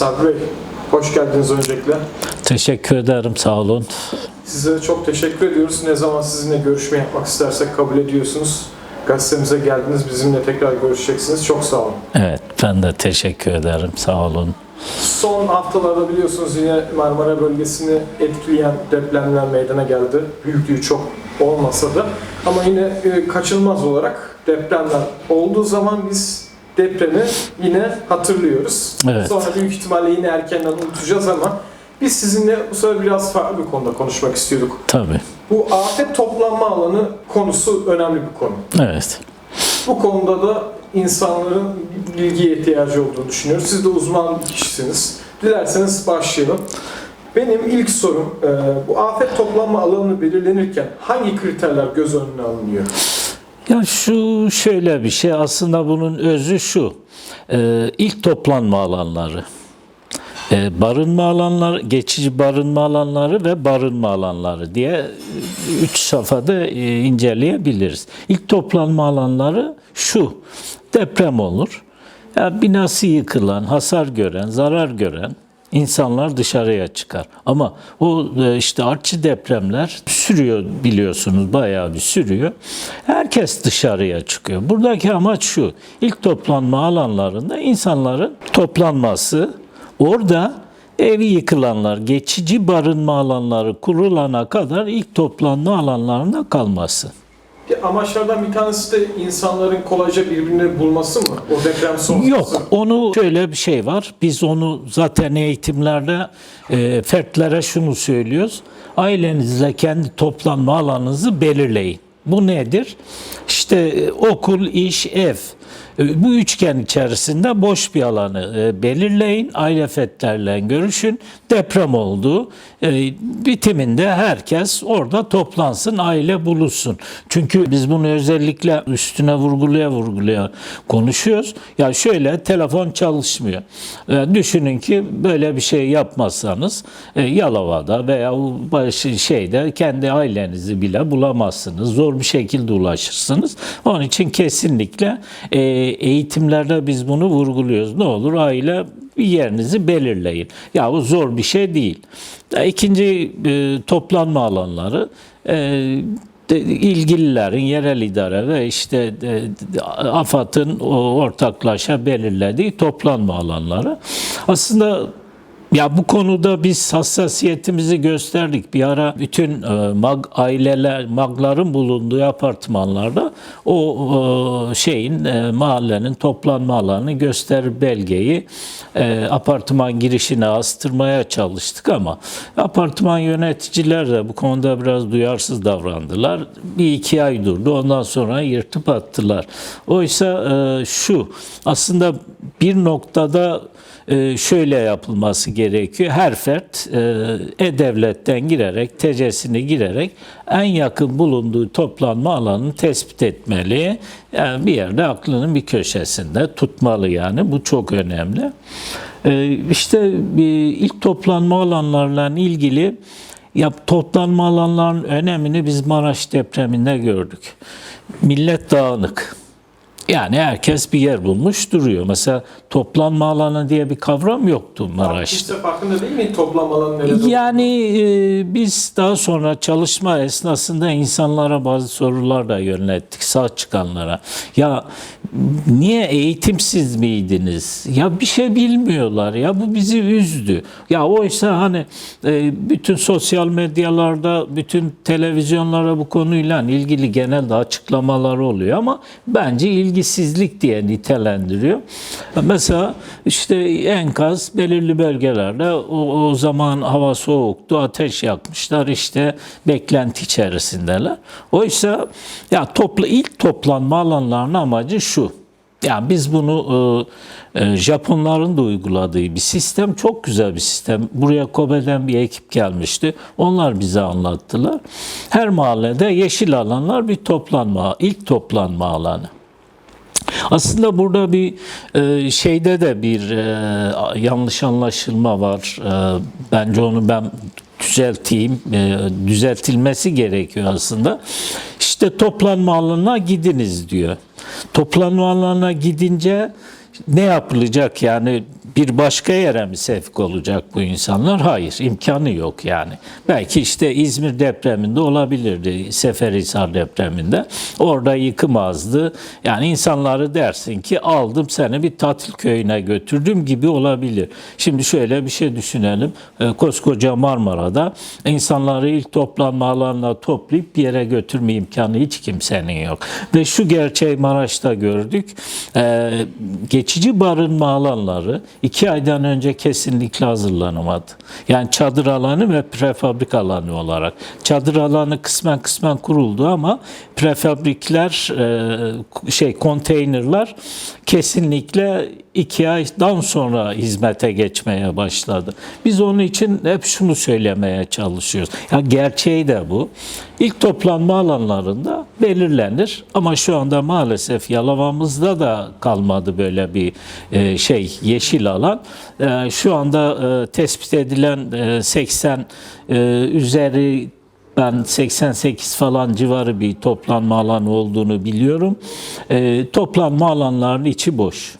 Sabri Bey, hoş geldiniz öncelikle. Teşekkür ederim, sağ olun. Size çok teşekkür ediyoruz. Ne zaman sizinle görüşme yapmak istersek kabul ediyorsunuz. Gazetemize geldiniz, bizimle tekrar görüşeceksiniz. Çok sağ olun. Evet, ben de teşekkür ederim, sağ olun. Son haftalarda biliyorsunuz yine Marmara bölgesini etkileyen depremler meydana geldi. Büyüklüğü çok olmasa da ama yine e, kaçınılmaz olarak depremler olduğu zaman biz depremi yine hatırlıyoruz. Evet. Sonra büyük ihtimalle yine erkenden unutacağız ama biz sizinle bu sefer biraz farklı bir konuda konuşmak istiyorduk. Tabii, Bu afet toplanma alanı konusu önemli bir konu. evet. Bu konuda da insanların bilgiye ihtiyacı olduğunu düşünüyoruz. Siz de uzman bir kişisiniz. Dilerseniz başlayalım. Benim ilk sorum, e, bu afet toplanma alanı belirlenirken hangi kriterler göz önüne alınıyor? Ya şu şöyle bir şey, aslında bunun özü şu. Ee, ilk toplanma alanları. Ee, barınma alanları, geçici barınma alanları ve barınma alanları diye üç safhada e, inceleyebiliriz. İlk toplanma alanları şu, deprem olur. Ya binası yıkılan, hasar gören, zarar gören insanlar dışarıya çıkar. Ama o e, işte artçı depremler sürüyor biliyorsunuz bayağı bir sürüyor. Herkes dışarıya çıkıyor. Buradaki amaç şu. İlk toplanma alanlarında insanların toplanması, orada evi yıkılanlar, geçici barınma alanları kurulana kadar ilk toplanma alanlarında kalması. Amaçlardan bir tanesi de insanların kolayca birbirini bulması mı? O deprem sonrası. Yok, onu şöyle bir şey var. Biz onu zaten eğitimlerde e, fertlere şunu söylüyoruz. Ailenizle kendi toplanma alanınızı belirleyin. Bu nedir? İşte e, okul, iş, ev. E, Bu üçgen içerisinde boş bir alanı e, belirleyin. Aile fertlerle görüşün. Deprem oldu. E, bitiminde herkes orada toplansın, aile buluşsun. Çünkü biz bunu özellikle üstüne vurgulaya vurgulaya konuşuyoruz. Ya şöyle telefon çalışmıyor. Düşünün ki böyle bir şey yapmazsanız Yalova'da veya şeyde kendi ailenizi bile bulamazsınız. Zor bir şekilde ulaşırsınız. Onun için kesinlikle e, eğitimlerde biz bunu vurguluyoruz. Ne olur aile yerinizi belirleyin. Ya bu zor bir şey değil. İkinci e, toplanma alanları e, ilgililerin, yerel idare ve işte e, AFAD'ın ortaklaşa belirlediği toplanma alanları. Aslında ya bu konuda biz hassasiyetimizi gösterdik. Bir ara bütün e, mag aileler, magların bulunduğu apartmanlarda o e, şeyin e, mahallenin toplanma alanı göster belgeyi apartman girişine astırmaya çalıştık ama apartman yöneticiler de bu konuda biraz duyarsız davrandılar. Bir iki ay durdu. Ondan sonra yırtıp attılar. Oysa şu aslında bir noktada şöyle yapılması gerekiyor. Her fert e, E-Devlet'ten girerek, TC'sini girerek en yakın bulunduğu toplanma alanını tespit etmeli. Yani bir yerde aklının bir köşesinde tutmalı yani. Bu çok önemli. E, İşte ilk toplanma alanlarla ilgili ya toplanma alanlarının önemini biz Maraş depreminde gördük. Millet dağınık. Yani herkes bir yer bulmuş duruyor. Mesela toplanma alanı diye bir kavram yoktu Maraş'ta. Kimse farkında değil mi toplam alanı nerede? Yani e, biz daha sonra çalışma esnasında insanlara bazı sorular da yönelttik sağ çıkanlara. Ya niye eğitimsiz miydiniz? Ya bir şey bilmiyorlar. Ya bu bizi üzdü. Ya oysa hani e, bütün sosyal medyalarda, bütün televizyonlara bu konuyla ilgili genelde açıklamalar oluyor ama bence ilgisizlik diye nitelendiriyor. Mesela işte enkaz belirli bölgelerde o, o zaman hava soğuktu, ateş yakmışlar işte beklenti içerisindeler. Oysa ya topla ilk toplanma alanlarının amacı şu. Yani biz bunu e, e, Japonların da uyguladığı bir sistem. Çok güzel bir sistem. Buraya Kobe'den bir ekip gelmişti. Onlar bize anlattılar. Her mahallede yeşil alanlar bir toplanma, ilk toplanma alanı. Aslında burada bir e, şeyde de bir e, yanlış anlaşılma var. E, bence onu ben düzelteyim. E, düzeltilmesi gerekiyor aslında. İşte toplanma alanına gidiniz diyor. Toplanma alanına gidince Ne yapılacak yani bir başka yere mi sevk olacak bu insanlar? Hayır, imkanı yok yani. Belki işte İzmir depreminde olabilirdi, Seferihisar depreminde. Orada yıkım. Yani insanları dersin ki aldım seni bir tatil köyüne götürdüm gibi olabilir. Şimdi şöyle bir şey düşünelim. Ee, Koskoca Marmara'da insanları ilk toplanma alanına toplayıp bir yere götürme imkanı hiç kimsenin yok. Ve şu gerçeği Maraş'ta gördük. Ee, geçici barınma alanları iki aydan önce kesinlikle hazırlanamadı. Yani çadır alanı ve prefabrik alanı olarak. Çadır alanı kısmen kısmen kuruldu ama prefabrikler e, şey konteynerler kesinlikle iki aydan sonra hizmete geçmeye başladı. Biz onun için hep şunu söylemeye çalışıyoruz. Ya gerçeği de bu. İlk toplanma alanlarında belirlenir ama şu anda maalesef Yalova'mızda da kalmadı böyle bir e, şey yeşil alan. E, Şu anda e, tespit edilen e, 80 e, üzeri ben 88 falan civarı bir toplanma alanı olduğunu biliyorum. E, toplanma alanlarının içi boş.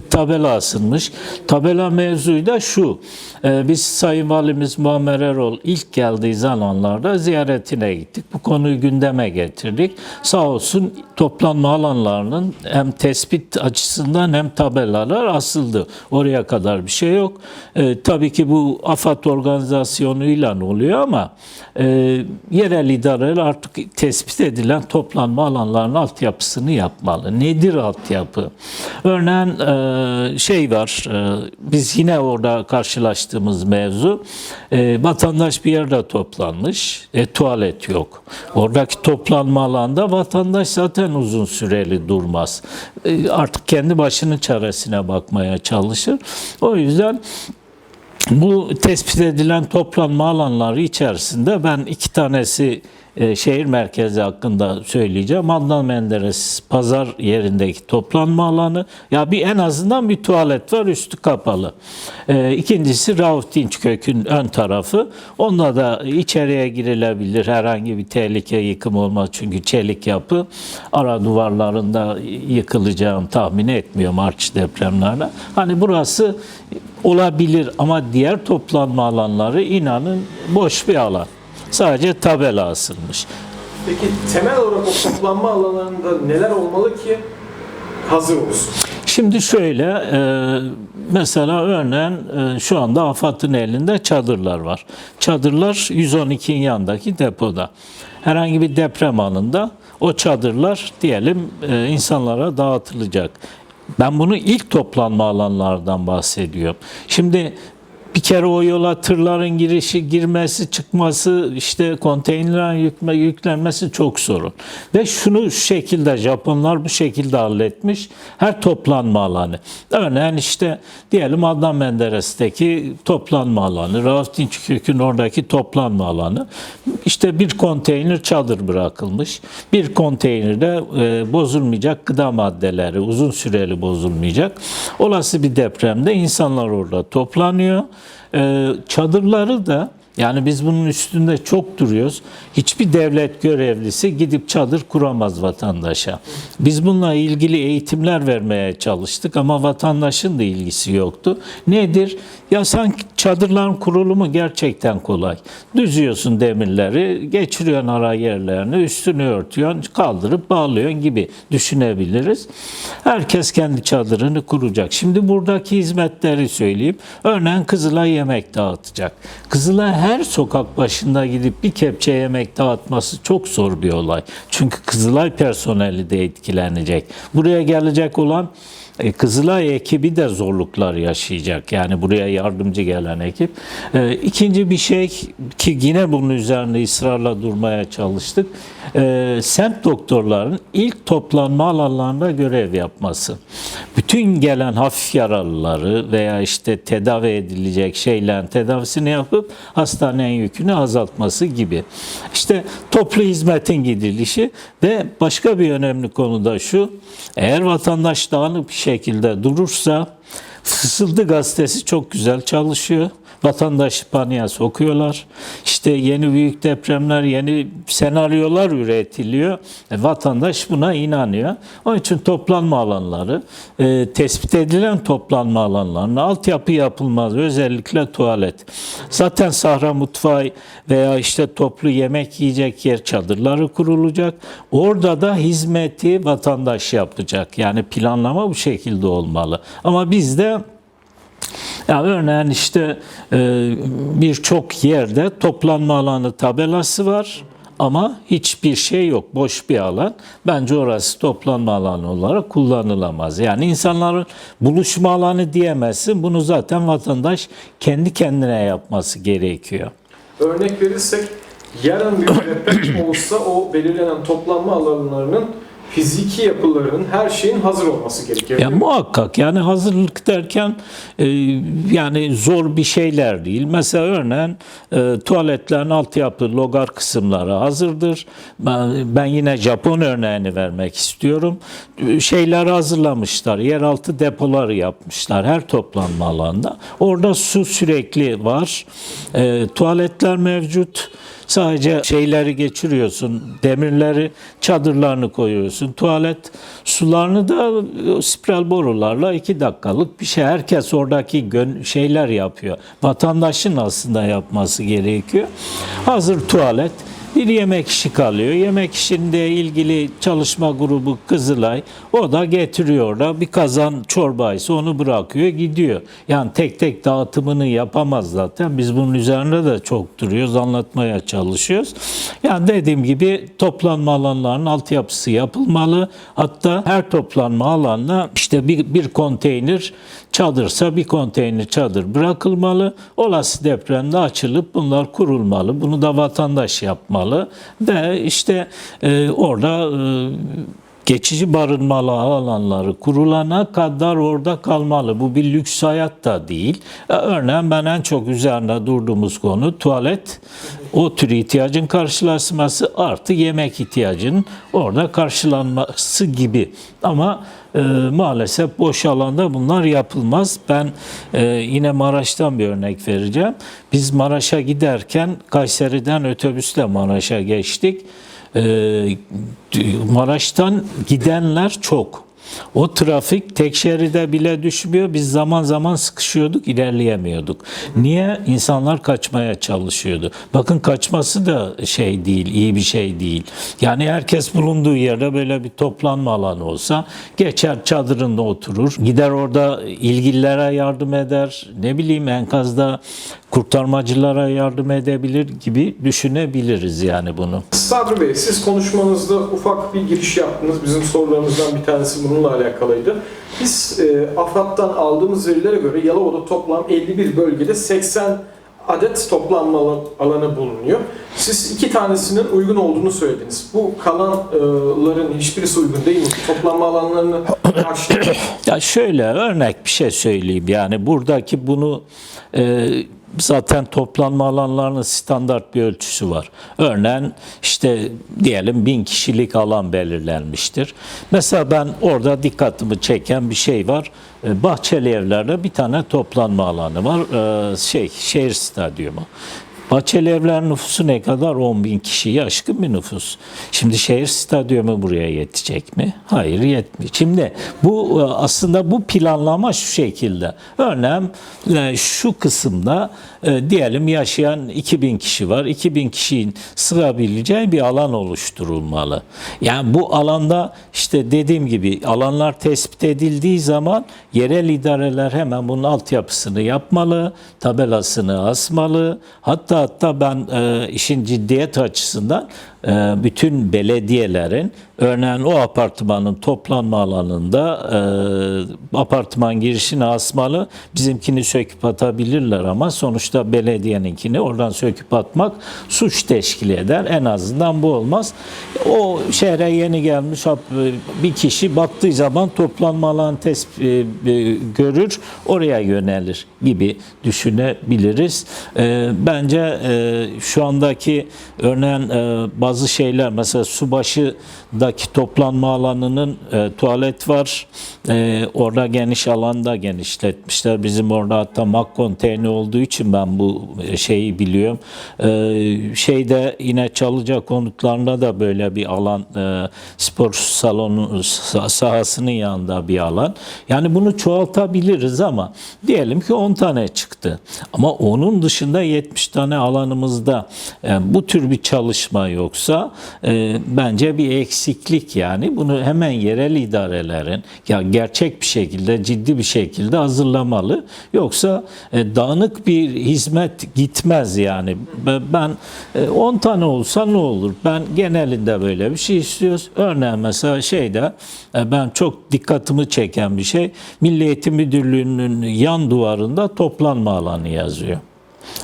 tabela asılmış. Tabela mevzuyu da şu. e, biz Sayın Valimiz Muammer Erol ilk geldiği zamanlarda ziyaretine gittik. Bu konuyu gündeme getirdik. Sağ olsun toplanma alanlarının hem tespit açısından hem tabelalar asıldı. Oraya kadar bir şey yok. E, tabii ki bu AFAD organizasyonuyla oluyor ama e, yerel idareler artık tespit edilen toplanma alanlarının altyapısını yapmalı. Nedir altyapı? Örneğin şey var, e, biz yine orada karşılaştığımız mevzu, e, vatandaş bir yerde toplanmış, e, tuvalet yok. Oradaki toplanma alanda vatandaş zaten uzun süreli durmaz. E, artık kendi başının çaresine bakmaya çalışır. O yüzden bu tespit edilen toplanma alanları içerisinde ben iki tanesi e, şehir merkezi hakkında söyleyeceğim. Adnan Menderes pazar yerindeki toplanma alanı. Ya bir en azından bir tuvalet var üstü kapalı. E, ikincisi Rauf Dinçkök'ün ön tarafı. Onda da içeriye girilebilir. Herhangi bir tehlike yıkım olmaz. Çünkü çelik yapı ara duvarlarında yıkılacağını tahmin etmiyorum arç depremlerle. Hani burası olabilir ama diğer toplanma alanları inanın boş bir alan. Sadece tabela asılmış. Peki temel olarak o toplanma alanlarında neler olmalı ki hazır olsun? Şimdi şöyle, e, mesela örneğin e, şu anda AFAD'ın elinde çadırlar var. Çadırlar 112'nin yanındaki depoda. Herhangi bir deprem anında o çadırlar diyelim e, insanlara dağıtılacak. Ben bunu ilk toplanma alanlardan bahsediyorum. Şimdi bir kere o yola tırların girişi, girmesi, çıkması, işte konteynerlerin yükme, yüklenmesi çok sorun. Ve şunu şu şekilde Japonlar bu şekilde halletmiş. Her toplanma alanı. Örneğin işte diyelim Adnan Menderes'teki toplanma alanı, Rauf Dinçkök'ün oradaki toplanma alanı. İşte bir konteyner çadır bırakılmış. Bir konteynerde e, bozulmayacak gıda maddeleri, uzun süreli bozulmayacak. Olası bir depremde insanlar orada toplanıyor. Ee, çadırları da yani biz bunun üstünde çok duruyoruz. Hiçbir devlet görevlisi gidip çadır kuramaz vatandaşa. Biz bununla ilgili eğitimler vermeye çalıştık ama vatandaşın da ilgisi yoktu. Nedir? Ya sanki çadırların kurulumu gerçekten kolay. Düzüyorsun demirleri, geçiriyorsun ara yerlerini, üstünü örtüyorsun, kaldırıp bağlıyorsun gibi düşünebiliriz. Herkes kendi çadırını kuracak. Şimdi buradaki hizmetleri söyleyeyim. Örneğin Kızılay yemek dağıtacak. Kızılay her sokak başında gidip bir kepçe yemek dağıtması çok zor bir olay. Çünkü Kızılay personeli de etkilenecek. Buraya gelecek olan e, Kızılay ekibi de zorluklar yaşayacak. Yani buraya yardımcı gelen ekip. E, ikinci bir şey ki yine bunun üzerinde ısrarla durmaya çalıştık. E, semt doktorların ilk toplanma alanlarında görev yapması. Bütün gelen hafif yaralıları veya işte tedavi edilecek şeylerin tedavisini yapıp hastanenin yükünü azaltması gibi. İşte toplu hizmetin gidilişi ve başka bir önemli konu da şu. Eğer vatandaş dağınık bir şekilde durursa Fısıldı gazetesi çok güzel çalışıyor. Vatandaşı paniğe sokuyorlar. İşte yeni büyük depremler, yeni senaryolar üretiliyor. E, vatandaş buna inanıyor. Onun için toplanma alanları, e, tespit edilen toplanma alanlarına altyapı yapılmaz. Özellikle tuvalet. Zaten sahra mutfağı veya işte toplu yemek yiyecek yer çadırları kurulacak. Orada da hizmeti vatandaş yapacak. Yani planlama bu şekilde olmalı. Ama bizde ya örneğin işte e, birçok yerde toplanma alanı tabelası var ama hiçbir şey yok. Boş bir alan. Bence orası toplanma alanı olarak kullanılamaz. Yani insanların buluşma alanı diyemezsin. Bunu zaten vatandaş kendi kendine yapması gerekiyor. Örnek verirsek yarın bir deprem olsa o belirlenen toplanma alanlarının fiziki yapılarının her şeyin hazır olması gerekiyor. Ya muhakkak yani hazırlık derken e, yani zor bir şeyler değil. Mesela örneğin e, tuvaletlerin altyapı logar kısımları hazırdır. Ben, ben yine Japon örneğini vermek istiyorum. E, Şeyleri hazırlamışlar. Yeraltı depoları yapmışlar her toplanma alanda. Orada su sürekli var. E, tuvaletler mevcut. Sadece şeyleri geçiriyorsun, demirleri, çadırlarını koyuyorsun. Tuvalet sularını da e, spiral borularla iki dakikalık bir şey. Herkes oradaki şeyler yapıyor. Vatandaşın aslında yapması gerekiyor. Hazır tuvalet. Bir yemek işi kalıyor. Yemek işinde ilgili çalışma grubu Kızılay o da getiriyor da bir kazan çorbaysa onu bırakıyor gidiyor. Yani tek tek dağıtımını yapamaz zaten. Biz bunun üzerinde de çok duruyoruz, anlatmaya çalışıyoruz. Yani dediğim gibi toplanma alanlarının altyapısı yapılmalı. Hatta her toplanma alanına işte bir, bir konteyner çadırsa bir konteyner çadır bırakılmalı. Olası depremde açılıp bunlar kurulmalı. Bunu da vatandaş yapmalı. Ve işte e, orada e, geçici barınmalı alanları kurulana kadar orada kalmalı. Bu bir lüks hayat da değil. E, Örneğin ben en çok üzerinde durduğumuz konu tuvalet. O tür ihtiyacın karşılanması artı yemek ihtiyacının orada karşılanması gibi. Ama e, maalesef boş alanda bunlar yapılmaz. Ben e, yine Maraş'tan bir örnek vereceğim. Biz Maraş'a giderken Kayseri'den otobüsle Maraş'a geçtik. E, Maraş'tan gidenler çok. O trafik tek şeride bile düşmüyor. Biz zaman zaman sıkışıyorduk, ilerleyemiyorduk. Niye? İnsanlar kaçmaya çalışıyordu. Bakın kaçması da şey değil, iyi bir şey değil. Yani herkes bulunduğu yerde böyle bir toplanma alanı olsa geçer çadırında oturur. Gider orada ilgililere yardım eder. Ne bileyim enkazda kurtarmacılara yardım edebilir gibi düşünebiliriz yani bunu. Sabri Bey, siz konuşmanızda ufak bir giriş yaptınız. Bizim sorularımızdan bir tanesi bununla alakalıydı. Biz e, AFAD'dan aldığımız verilere göre Yalova'da toplam 51 bölgede 80 adet toplanma alan- alanı bulunuyor. Siz iki tanesinin uygun olduğunu söylediniz. Bu kalanların hiçbirisi uygun değil mi? Toplanma alanlarını karşılayan Ya şöyle örnek bir şey söyleyeyim yani buradaki bunu e, zaten toplanma alanlarının standart bir ölçüsü var. Örneğin işte diyelim bin kişilik alan belirlenmiştir. Mesela ben orada dikkatimi çeken bir şey var. E, Bahçeli evlerde bir tane toplanma alanı var. E, şey şehir stadyumu. Bahçeli evler nüfusu ne kadar? 10 bin kişiyi aşkın bir nüfus. Şimdi şehir stadyumu buraya yetecek mi? Hayır yetmiyor. Şimdi bu e, aslında bu planlama şu şekilde. Örneğin e, şu kısımda e, diyelim yaşayan 2000 kişi var. 2000 kişinin sığabileceği bir alan oluşturulmalı. Yani bu alanda işte dediğim gibi alanlar tespit edildiği zaman yerel idareler hemen bunun altyapısını yapmalı, tabelasını asmalı. Hatta hatta ben e, işin ciddiyet açısından e, bütün belediyelerin örneğin o apartmanın toplanma alanında e, apartman girişine asmalı. Bizimkini söküp atabilirler ama sonuçta belediyeninkini oradan söküp atmak suç teşkil eder. En azından bu olmaz. O şehre yeni gelmiş bir kişi baktığı zaman toplanma alanı tespit e, görür, oraya yönelir gibi düşünebiliriz. E, Bence e, şu andaki örneğin e, bazı şeyler mesela subaşı oradaki toplanma alanının e, tuvalet var. E, orada geniş alanda genişletmişler. Bizim orada hatta mak konteyneri olduğu için ben bu e, şeyi biliyorum. E, şeyde yine Çalıca konutlarında da böyle bir alan e, spor salonu sah- sahasının yanında bir alan. Yani bunu çoğaltabiliriz ama diyelim ki 10 tane çıktı. Ama onun dışında 70 tane alanımızda e, bu tür bir çalışma yoksa e, bence bir eksiklik yani. Bunu hemen yerel idarelerin ya gerçek bir şekilde ciddi bir şekilde hazırlamalı. Yoksa e, dağınık bir hizmet gitmez yani. Ben- Ben e, 10 tane olsa ne olur? Ben genelinde böyle bir şey istiyoruz. Örneğin mesela şeyde e, ben çok dikkatimi çeken bir şey Milli Eğitim Müdürlüğü'nün yan duvarında toplanma alanı yazıyor.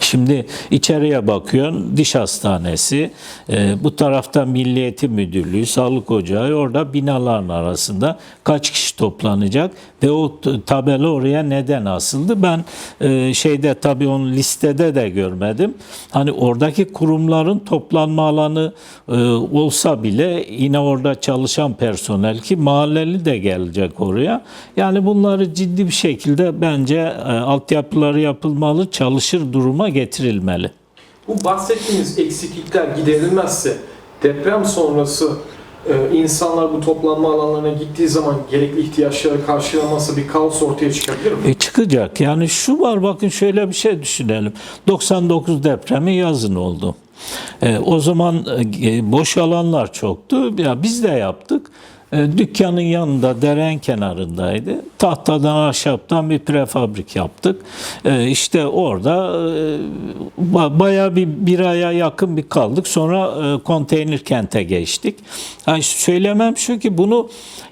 Şimdi içeriye bakıyorsun diş hastanesi, e, bu tarafta Milli Eğitim Müdürlüğü, Sağlık Ocağı orada binaların arasında kaç kişi toplanacak ve o tabela oraya neden asıldı? Ben e, şeyde tabii onu listede de görmedim. Hani oradaki kurumların toplanma alanı e, olsa bile yine orada çalışan personel ki mahalleli de gelecek oraya. Yani bunları ciddi bir şekilde bence e, altyapıları yapılmalı, çalışır duruma getirilmeli. Bu bahsettiğimiz eksiklikler giderilmezse deprem sonrası e, insanlar bu toplanma alanlarına gittiği zaman gerekli ihtiyaçları karşılaması bir kaos ortaya çıkabilir mi? E çıkacak. Yani şu var bakın şöyle bir şey düşünelim. 99 depremi yazın oldu. E, o zaman e, boş alanlar çoktu. Ya biz de yaptık. E, dükkanın yanında deren kenarındaydı. Tahtadan, ahşaptan bir prefabrik yaptık. E, işte orada e, ba- bayağı bir, bir aya yakın bir kaldık. Sonra konteyner kente geçtik. Yani söylemem şu ki bunu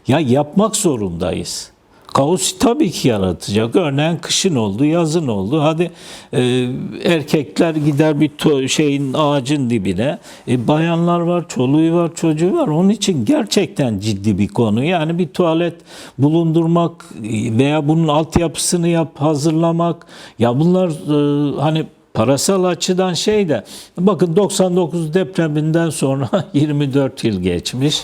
ya yapmak zorundayız. Kaos tabii ki yaratacak. Örneğin kışın oldu, yazın oldu. Hadi e, erkekler gider bir to- şeyin ağacın dibine. E, bayanlar var, çoluğu var, çocuğu var. Onun için gerçekten ciddi bir konu. Yani bir tuvalet bulundurmak veya bunun altyapısını yap, hazırlamak. Ya bunlar e, hani Parasal açıdan şey de bakın 99 depreminden sonra 24 yıl geçmiş.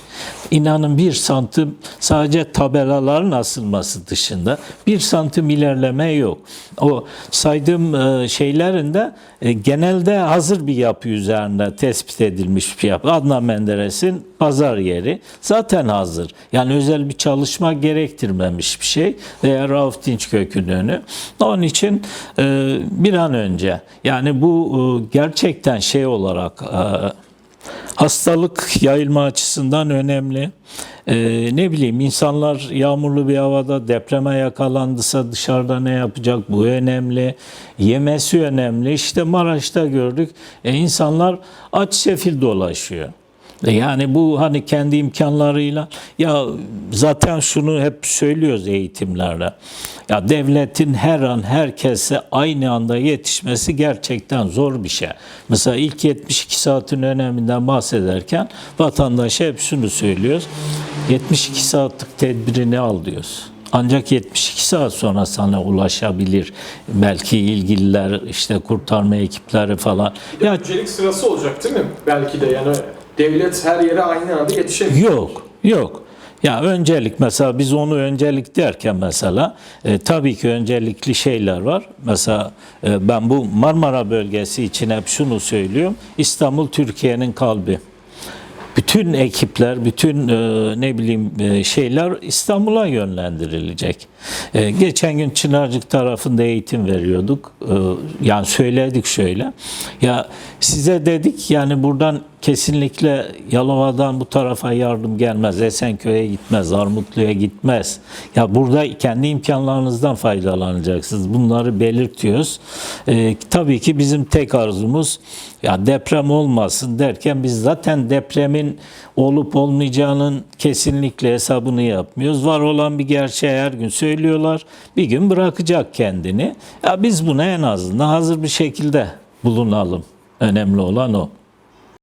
İnanın bir santim sadece tabelaların asılması dışında bir santim ilerleme yok. O saydığım e, şeylerin de e, genelde hazır bir yapı üzerinde tespit edilmiş bir yapı. Adnan Menderes'in pazar yeri zaten hazır. Yani özel bir çalışma gerektirmemiş bir şey veya Rauf Dinçkök'ün önü. Onun için e, bir an önce yani bu e, gerçekten şey olarak hastalık yayılma açısından önemli. E, ne bileyim insanlar yağmurlu bir havada depreme yakalandısa dışarıda ne yapacak bu önemli. Yemesi önemli. İşte Maraş'ta gördük. E, insanlar aç sefil dolaşıyor. E Yani bu hani kendi imkanlarıyla ya zaten şunu hep söylüyoruz eğitimlerde. Ya devletin her an herkese aynı anda yetişmesi gerçekten zor bir şey. Mesela ilk 72 saatin öneminden bahsederken vatandaşa hep şunu söylüyoruz. 72 saatlik tedbirini al diyoruz. Ancak 72 saat sonra sana ulaşabilir. Belki ilgililer, işte kurtarma ekipleri falan. Ya Öncelik sırası olacak değil mi? Belki de yani devlet her yere aynı anda yetişemiyor. Yok, yok. Ya öncelik mesela biz onu öncelik derken mesela e, tabii ki öncelikli şeyler var. Mesela e, ben bu Marmara bölgesi için hep şunu söylüyorum. İstanbul Türkiye'nin kalbi. Bütün ekipler, bütün e, ne bileyim e, şeyler İstanbul'a yönlendirilecek. E, geçen gün Çınarcık tarafında eğitim veriyorduk. Yani söyledik şöyle. Ya size dedik yani buradan kesinlikle Yalova'dan bu tarafa yardım gelmez. Esenköy'e gitmez, Armutlu'ya gitmez. Ya burada kendi imkanlarınızdan faydalanacaksınız. Bunları belirtiyoruz. Tabii ki bizim tek arzumuz ya deprem olmasın derken biz zaten depremin olup olmayacağının kesinlikle hesabını yapmıyoruz. Var olan bir gerçeği her gün söylüyorlar. Bir gün bırakacak kendini. Ya biz buna en azından hazır bir şekilde bulunalım. Önemli olan o.